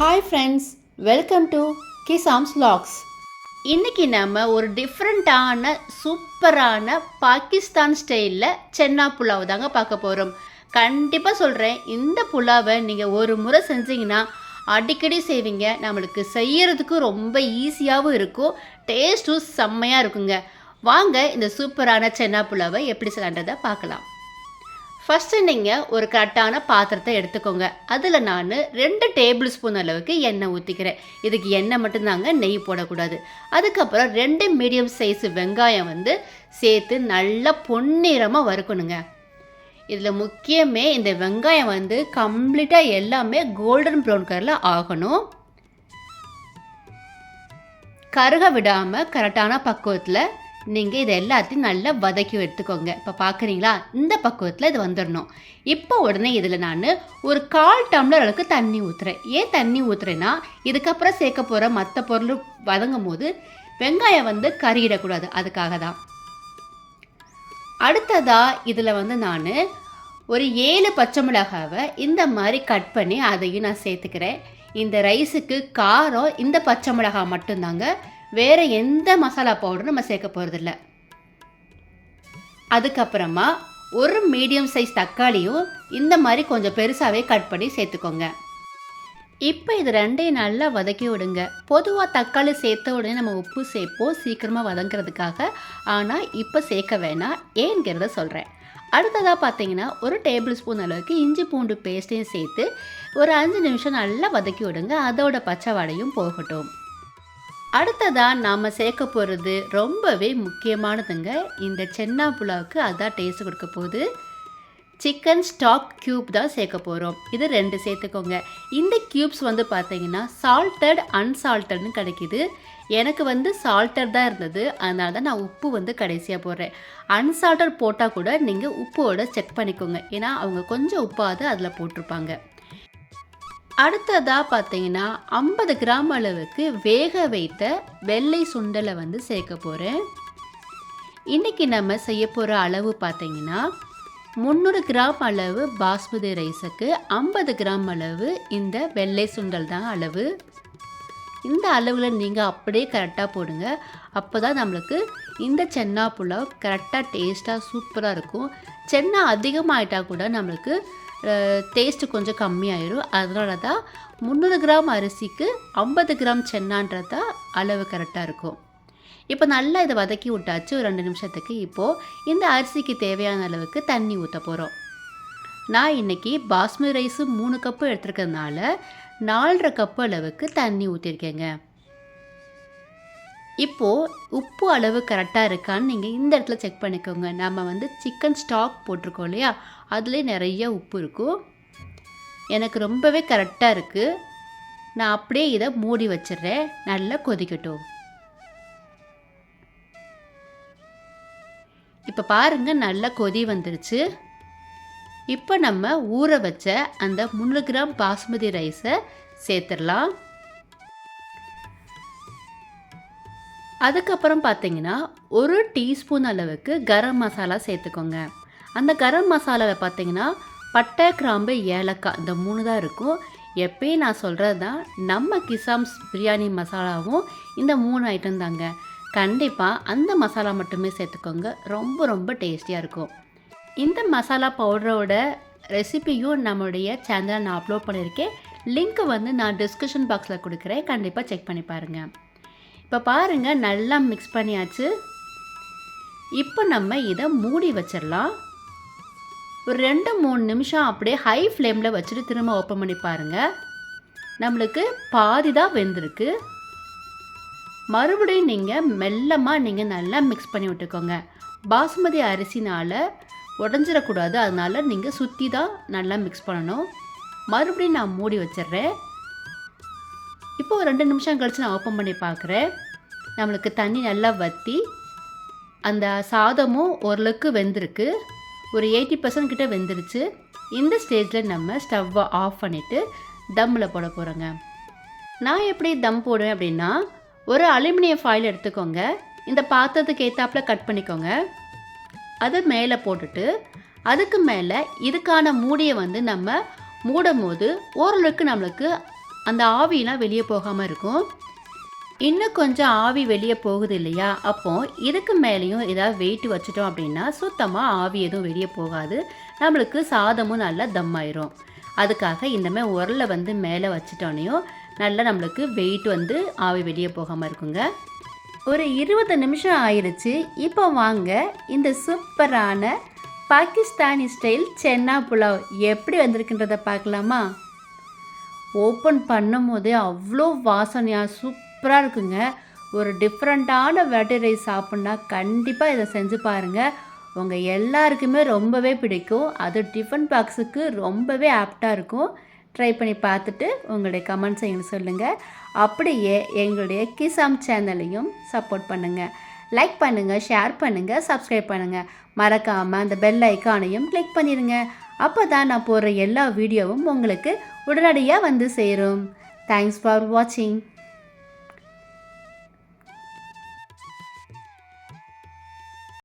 Hi friends welcome to கிசாம்ஸ் லாக்ஸ் இன்றைக்கி நம்ம ஒரு டிஃப்ரெண்ட்டான சூப்பரான பாகிஸ்தான் ஸ்டைலில் சென்னா புலாவ் தாங்க பார்க்க போகிறோம் கண்டிப்பாக சொல்கிறேன் இந்த புலாவை நீங்கள் ஒரு முறை செஞ்சீங்கன்னா அடிக்கடி செய்வீங்க. நம்மளுக்கு செய்கிறதுக்கு ரொம்ப ஈஸியாகவும் இருக்கும் டேஸ்ட்டும் செம்மையாக இருக்குங்க. வாங்க இந்த சூப்பரான சென்னா புலாவை எப்படி செய்யன்றதை பார்க்கலாம். ஃபஸ்ட்டு நீங்கள் ஒரு கரெக்டான பாத்திரத்தை எடுத்துக்கோங்க. அதில் நான் ரெண்டு டேபிள் ஸ்பூன் அளவுக்கு எண்ணெய் ஊற்றிக்கிறேன் இதுக்கு எண்ணெய் மட்டும்தாங்க நெய் போடக்கூடாது. அதுக்கப்புறம் ரெண்டு மீடியம் சைஸ் வெங்காயம் வந்து சேர்த்து நல்லா பொன்னிறமாக வறுக்கணுங்க. இதில் முக்கியமே இந்த வெங்காயம் வந்து கம்ப்ளீட்டாக எல்லாமே கோல்டன் ப்ரௌன் கலரில் ஆகணும். கருக விடாமல் கரெக்டான பக்குவத்தில் நீங்கள் இதை எல்லாத்தையும் நல்லா வதக்கி எடுத்துக்கோங்க. இப்போ பார்க்குறீங்களா இந்த பக்குவத்தில் இது வந்துடணும் இப்போ உடனே இதில் நான் ஒரு கால் டம்ளர் அளவுக்கு தண்ணி ஊற்றுறேன் ஏன் தண்ணி ஊற்றுறேன்னா இதுக்கப்புறம் சேர்க்க போகிற மற்ற பொருள் வதங்கும் போது வெங்காயம் வந்து கறியிடக்கூடாது அதுக்காக தான். அடுத்ததாக இதில் வந்து நான் ஒரு ஏழு பச்சை மிளகாவை இந்த மாதிரி கட் பண்ணி அதையும் நான் சேர்த்துக்கிறேன். இந்த ரைஸுக்கு காரம் இந்த பச்சை மிளகாய் மட்டும்தாங்க. வேறு எந்த மசாலா பவுடரும் நம்ம சேர்க்க போகிறதில்ல அதுக்கப்புறமா ஒரு மீடியம் சைஸ் தக்காளியும் இந்த மாதிரி கொஞ்சம் பெருசாகவே கட் பண்ணி சேர்த்துக்கோங்க. இப்போ இது ரெண்டையும் நல்லா வதக்கி விடுங்க. பொதுவாக தக்காளி சேர்த்த உடனே நம்ம உப்பு சேர்ப்போம் சீக்கிரமாக வதங்கிறதுக்காக. ஆனால் இப்போ சேர்க்க வேணாம் ஏங்கிறத சொல்கிறேன் அடுத்ததாக பார்த்தீங்கன்னா ஒரு டேபிள் ஸ்பூன் அளவுக்கு இஞ்சி பூண்டு பேஸ்ட்டையும் சேர்த்து ஒரு அஞ்சு நிமிஷம் நல்லா வதக்கி விடுங்க. அதோட பச்சை வாடையும் போகட்டும். அடுத்ததாக நாம் சேர்க்க போகிறது ரொம்பவே முக்கியமானதுங்க. இந்த சென்னா புலாவுக்கு அதான் டேஸ்ட் கொடுக்க போகுது. சிக்கன் ஸ்டாக் க்யூப் தான் சேர்க்க போகிறோம் இது ரெண்டு சேர்த்துக்கோங்க. இந்த க்யூப்ஸ் வந்து பார்த்தீங்கன்னா சால்ட்டட் அன்சால்ட்டட்னு கிடைக்கிது. எனக்கு வந்து சால்ட்டட் தான் இருந்தது. அதனால தான் நான் உப்பு வந்து கடைசியாக போடுறேன். அன்சால்டட் போட்டால் கூட நீங்கள் உப்போட செக் பண்ணிக்கோங்க. ஏன்னா அவங்க கொஞ்சம் உப்பாவது அதில் போட்டிருப்பாங்க. அடுத்ததாக பார்த்தீங்கன்னா ஐம்பது கிராம் அளவுக்கு வேக வைத்த வெள்ளை சுண்டலை வந்து சேர்க்க போகிறேன் இன்றைக்கி நம்ம செய்ய போகிற அளவு பார்த்தீங்கன்னா முந்நூறு கிராம் அளவு பாஸ்மதி ரைஸுக்கு ஐம்பது கிராம் அளவு இந்த வெள்ளை சுண்டல் தான் அளவு. இந்த அளவில் நீங்கள் அப்படியே கரெக்டாக போடுங்க. அப்போ தான் நம்மளுக்கு இந்த சென்னா புலாவ் கரெக்டாக டேஸ்ட்டாக சூப்பராக இருக்கும். சென்னா அதிகமாகிட்டால் கூட நம்மளுக்கு டேஸ்ட்டு கொஞ்சம் கம்மியாயிடும் அதனால தான் முந்நூறு கிராம் அரிசிக்கு ஐம்பது கிராம் சென்னான்றதா அளவு கரெக்டாக இருக்கும். இப்போ நல்லா இதை வதக்கி விட்டாச்சு ஒரு ரெண்டு நிமிஷத்துக்கு. இப்போது இந்த அரிசிக்கு தேவையான அளவுக்கு தண்ணி ஊற்ற போகிறோம் நான் இன்றைக்கி பாஸ்மதி ரைஸு மூணு கப்பு எடுத்துருக்கிறதுனால நாலரை கப்பு அளவுக்கு தண்ணி ஊற்றிருக்கேங்க இப்போது உப்பு அளவு கரெக்டாக இருக்கான்னு நீங்கள் இந்த இடத்துல செக் பண்ணிக்கோங்க. நம்ம வந்து சிக்கன் ஸ்டாக் போட்டிருக்கோம் இல்லையா? அதுலேயே நிறைய உப்பு இருக்கும் எனக்கு ரொம்பவே கரெக்டாக இருக்குது நான் அப்படியே இதை மூடி வச்சிடுறேன். நல்லா கொதிக்கட்டும். இப்போ பாருங்கள் நல்லா கொதி வந்துருச்சு. இப்போ நம்ம ஊற வச்ச அந்த முந்நூறு கிராம் பாஸ்மதி ரைஸை சேர்த்துடலாம். அதுக்கப்புறம் பார்த்தீங்கன்னா ஒரு டீஸ்பூன் அளவுக்கு கரம் மசாலா சேர்த்துக்கோங்க. அந்த கரம் மசாலாவை பார்த்தீங்கன்னா பட்டை கிராம்பு ஏலக்காய் இந்த மூணு தான் இருக்கும். எப்பயும் நான் சொல்கிறது தான் நம்ம கிசாம்ஸ் பிரியாணி மசாலாவும் இந்த மூணு ஐட்டம் தாங்க. கண்டிப்பாக அந்த மசாலா மட்டுமே சேர்த்துக்கோங்க. ரொம்ப ரொம்ப டேஸ்டியாக இருக்கும். இந்த மசாலா பவுடரோட ரெசிபியும் நம்மளுடைய சேனலில் நான் அப்லோட் பண்ணியிருக்கேன். லிங்க்கு வந்து நான் டிஸ்கிரிப்ஷன் பாக்ஸில் கொடுக்குறேன். கண்டிப்பாக செக் பண்ணி பாருங்கள் இப்போ பாருங்கள் நல்லா மிக்ஸ் பண்ணியாச்சு. இப்போ நம்ம இதை மூடி வச்சிடலாம் ஒரு ரெண்டு மூணு நிமிஷம் அப்படியே ஹை ஃப்ளேமில் வச்சுட்டு திரும்ப ஓப்பன் பண்ணி பாருங்கள் நம்மளுக்கு பாதி தான் வெந்திருக்கு. மறுபடியும் நீங்கள் மெல்லமாக நீங்கள் நல்லா மிக்ஸ் பண்ணி விட்டுக்கோங்க. பாசுமதி அரிசினால் உடஞ்சிடக்கூடாது அதனால் நீங்கள் சுற்றி தான் நல்லா மிக்ஸ் பண்ணணும். மறுபடியும் நான் மூடி வச்சிடுறேன் இப்போ ஒரு ரெண்டு நிமிஷம் கழித்து நான் ஓப்பன் பண்ணி பார்க்குறேன். நம்மளுக்கு தண்ணி நல்லா வற்றி அந்த சாதமும் ஓரளவுக்கு வெந்திருக்கு. ஒரு எயிட்டி பர்சன்ட் கிட்டே வெந்துருச்சு. இந்த ஸ்டேஜில் நம்ம ஸ்டவ்வை ஆஃப் பண்ணிவிட்டு தம்மில் போட போகிறோங்க நான் எப்படி தம் போடுவேன் அப்படின்னா ஒரு அலுமினியம் ஃபாயில் எடுத்துக்கோங்க. இந்த பாத்திரத்துக்கு ஏற்றாப்புல கட் பண்ணிக்கோங்க. அது மேலே போட்டுட்டு அதுக்கு மேலே இதுக்கான மூடியை வந்து நம்ம மூடும் போது ஓரளவுக்கு நம்மளுக்கு அந்த ஆவிலாம் வெளியே போகாமல் இருக்கும். இன்னும் கொஞ்சம் ஆவி வெளியே போகுது இல்லையா? அப்போ இதுக்கு மேலேயும் ஏதாவது வெயிட் வச்சுட்டோம் அப்படின்னா சுத்தமாக ஆவி எதுவும் வெளியே போகாது. நம்மளுக்கு சாதமும் நல்லா தம் ஆயிரும். அதுக்காக இந்த மாதிரி உரலை வந்து மேலே வச்சுட்டோனையும் நல்லா நம்மளுக்கு வெயிட் வந்து ஆவி வெளியே போகாமல் இருக்குங்க. ஒரு இருபது நிமிஷம் ஆயிடுச்சு இப்போ வாங்க இந்த சூப்பரான பாகிஸ்தானி ஸ்டைல் சென்னா புலாவ் எப்படி வந்திருக்குன்றதை பார்க்கலாமா? ஓப்பன் பண்ணும் போதே அவ்வளோ வாசனையாக சூப்பராக இருக்குங்க. ஒரு டிஃப்ரெண்ட்டான வெரைட்டி ரைஸ் சாப்பிட்னா கண்டிப்பாக இதை செஞ்சு பாருங்கள் உங்கள் எல்லாருக்குமே ரொம்பவே பிடிக்கும். அது டிஃபன் பாக்ஸுக்கு ரொம்பவே ஆப்டாக இருக்கும். ட்ரை பண்ணி பார்த்துட்டு உங்களுடைய கமெண்ட்ஸை எங்களுக்கு சொல்லுங்கள் அப்படியே எங்களுடைய கிசாம் சேனலையும் சப்போர்ட் பண்ணுங்கள் லைக் பண்ணுங்கள் ஷேர் பண்ணுங்கள் சப்ஸ்கிரைப் பண்ணுங்கள் மறக்காமல் அந்த பெல் ஐக்கானையும் கிளிக் பண்ணிடுங்க அப்போ தான் நான் போடுற எல்லா வீடியோவும் உங்களுக்கு உடனடியாக வந்து சேரும். தேங்க்ஸ் ஃபார் வாட்சிங்